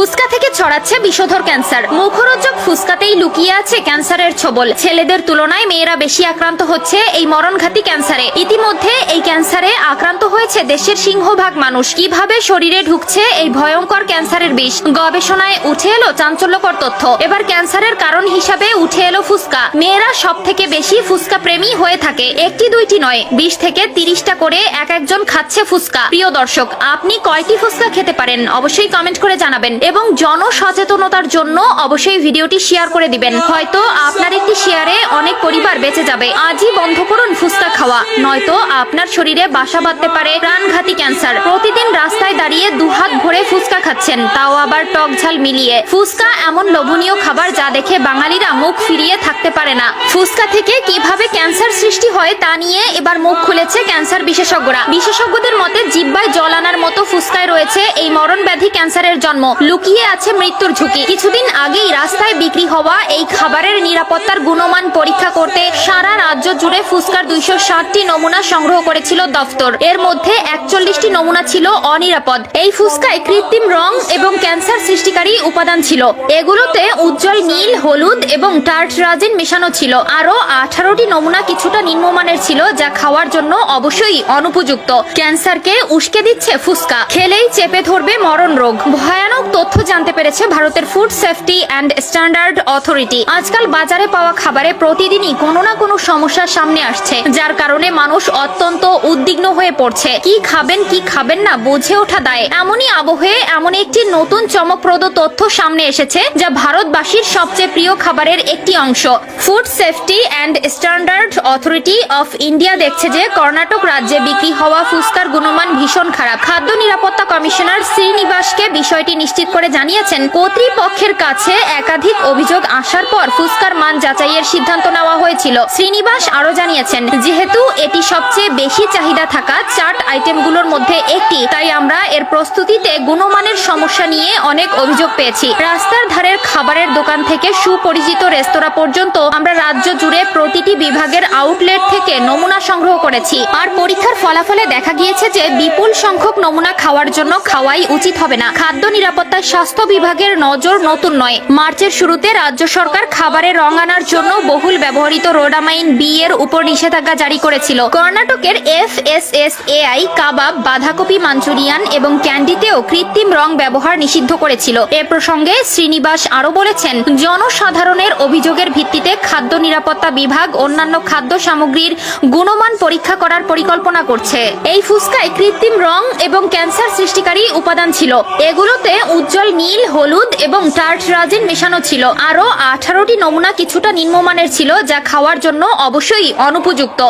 ফুসকা থেকে ছড়াচ্ছে বিষধর ক্যান্সার। মুখরোচক ফুসকাতেই লুকিয়ে আছে ক্যান্সারের ছবল। ছেলেদের তুলনায় মেয়েরা বেশি আক্রান্ত হচ্ছে এই মরণঘাতী ক্যান্সারে। ইতিমধ্যে এই ক্যান্সারে আক্রান্ত হয়েছে দেশের সিংহভাগ মানুষ। কীভাবে শরীরে ঢুকছে এই ভয়ঙ্কর ক্যান্সারের বিষ? গবেষণায় উঠে এলো চাঞ্চল্যকর তথ্য। এবার ক্যান্সারের কারণ হিসাবে উঠে এলো ফুসকা। মেয়েরা সব থেকে বেশি ফুসকা প্রেমী হয়ে থাকে। একটি দুইটি নয়, বিশ থেকে তিরিশটা করে এক একজন খাচ্ছে ফুসকা। প্রিয় দর্শক, আপনি কয়টি ফুসকা খেতে পারেন? অবশ্যই কমেন্ট করে জানাবেন। এবং জনসচেতনতার জন্য অবশ্যই ভিডিওটি শেয়ার করে দিবেন। হয়তো আপনার একটি শেয়ারে অনেক পরিবার বেঁচে যাবে। আজই বন্ধ করুন ফুসকা খাওয়া। নয়তো আপনার শরীরে বাসা বাঁধতে পারে প্রাণঘাতী ক্যান্সার। প্রতিদিন রাস্তায় দাঁড়িয়ে দুহাত ভরে ফুসকা খাচ্ছেন। তাও আবার টক ঝাল মিলিয়ে। ফুসকা এমন লোভনীয় খাবার যা দেখে বাঙালিরা মুখ ফিরিয়ে থাকতে পারে না। ফুসকা থেকে কীভাবে ক্যান্সার সৃষ্টি হয় তা নিয়ে এবার মুখ খুলেছে ক্যান্সার বিশেষজ্ঞরা। বিশেষজ্ঞদের মতে জিব্বায় জল আনার মতো ফুসকায় রয়েছে এই মরণ ব্যাধি ক্যান্সারের জন্ম। লুকিয়ে আছে মৃত্যুর ঝুঁকি। কিছুদিন আগেই রাস্তায় বিক্রি হওয়া এই খাবারের নিরাপত্তার গুণমান পরীক্ষা করতে সারা রাজ্য জুড়ে ফুসকার দুইশো ষাটটি নমুনা সংগ্রহ করেছিল দফতর। এর মধ্যে একচল্লিশটি নমুনা ছিল অনিরাপদ। এই ফুসকায় কৃত্রিম রং এবং ক্যান্সার সৃষ্টিকারী উপাদান ছিল। এগুলোতে উজ্জ্বল নীল, হলুদ এবং টার্টরাজিন মেশানো ছিল। আরও আঠারোটি নমুনা কিছুটা নিম্নমানের ছিল, যা খাওয়ার জন্য অবশ্যই অনুপযুক্ত। ক্যান্সারকে উস্কে দিচ্ছে ফুসকা খেলেই চেপে ধরবে মরণ রোগ ভয়ানক তথ্য জানতে পেরেছে ভারতের food safety and standard authority আজকাল বাজারে পাওয়া খাবারে প্রতিদিনই কোনো না কোনো সমস্যার সামনে আসছে, যার কারণে মানুষ অত্যন্ত উদ্বিগ্ন হয়ে পড়ছে। কি খাবেন কি খাবেন না বুঝে ওঠা দায়। এমনই আবহে এমন একটি নতুন চমকপ্রদ তথ্য সামনে এসেছে, যা ভারতবাসীর সবচেয়ে প্রিয় খাবারের একটি অংশ। Food safety and standard authority of India দেখছে যে কর্ণাটক রাজ্যে বিক্রি হওয়া ফুসকার গুণমান ভীষণ খারাপ। খাদ্য নিরাপত্তা কমিশনার শ্রীনিবাসকে বিষয়টি নিশ্চিত করে জানিয়েছেন, কর্তৃপক্ষের কাছে একাধিক অভিযোগ আসার পর ফুসকার মান যাচাইয়ের সিদ্ধান্ত নেওয়া হয়েছিল। শ্রীনিবাস আরও জানিয়েছেন, যেহেতু এটি সবচেয়ে বেশি চাহিদা থাকা চাট আইটেমগুলোর মধ্যে একটি, তাই আমরা এর প্রস্তুতিতে গুণমানের সমস্যা নিয়ে অনেক অভিযোগ পেয়েছি। রাস্তার ধারের খাবারের দোকান থেকে সুপরিচিত রেস্তোরাঁ পর্যন্ত আমরা রাজ্য জুড়ে প্রতিটি বিভাগের আউটলেট থেকে নমুনা সংগ্রহ করেছি। আর পরীক্ষার ফলাফলে দেখা গিয়েছে যে বিপুল সংখ্যক নমুনা খাওয়ার জন্য খাওয়াই উচিত হবে না। খাদ্য নিরাপত্তায় স্বাস্থ্য বিভাগের নজর নতুন নয়। মার্চের শুরুতে রাজ্য সরকার খাবারে রং আনার জন্য বহুল ব্যবহৃত রোডামাইন বি এর উপর নিষেধাজ্ঞা জারি করেছিল। কর্ণাটকের F S S A I kebab, বাঁধাকপি, মাঞ্চুরিয়ান এবং ক্যান্ডিতেও কৃত্রিম রং ব্যবহার নিষিদ্ধ করেছিল। এ প্রসঙ্গে শ্রীনিবাস আরও বলেছেন, জনসাধারণের অভিযোগের ভিত্তিতে খাদ্য নিরাপত্তা বিভাগ অন্যান্য খাদ্য সামগ্রীর গুণমান পরীক্ষা করার পরিকল্পনা করছে। এই ফুসকায় কৃত্রিম রং এবং ক্যান্সার সৃষ্টিকারী উপাদান ছিল। এগুলোতে উজ্জ্বল নীল, হলুদ এবং টার্ট রাজিন মেশানো ছিল। আরও আঠারোটি নমুনা কিছুটা নিম্নমানের ছিল, যা খাওয়ার জন্য অবশ্যই অনুপযুক্ত।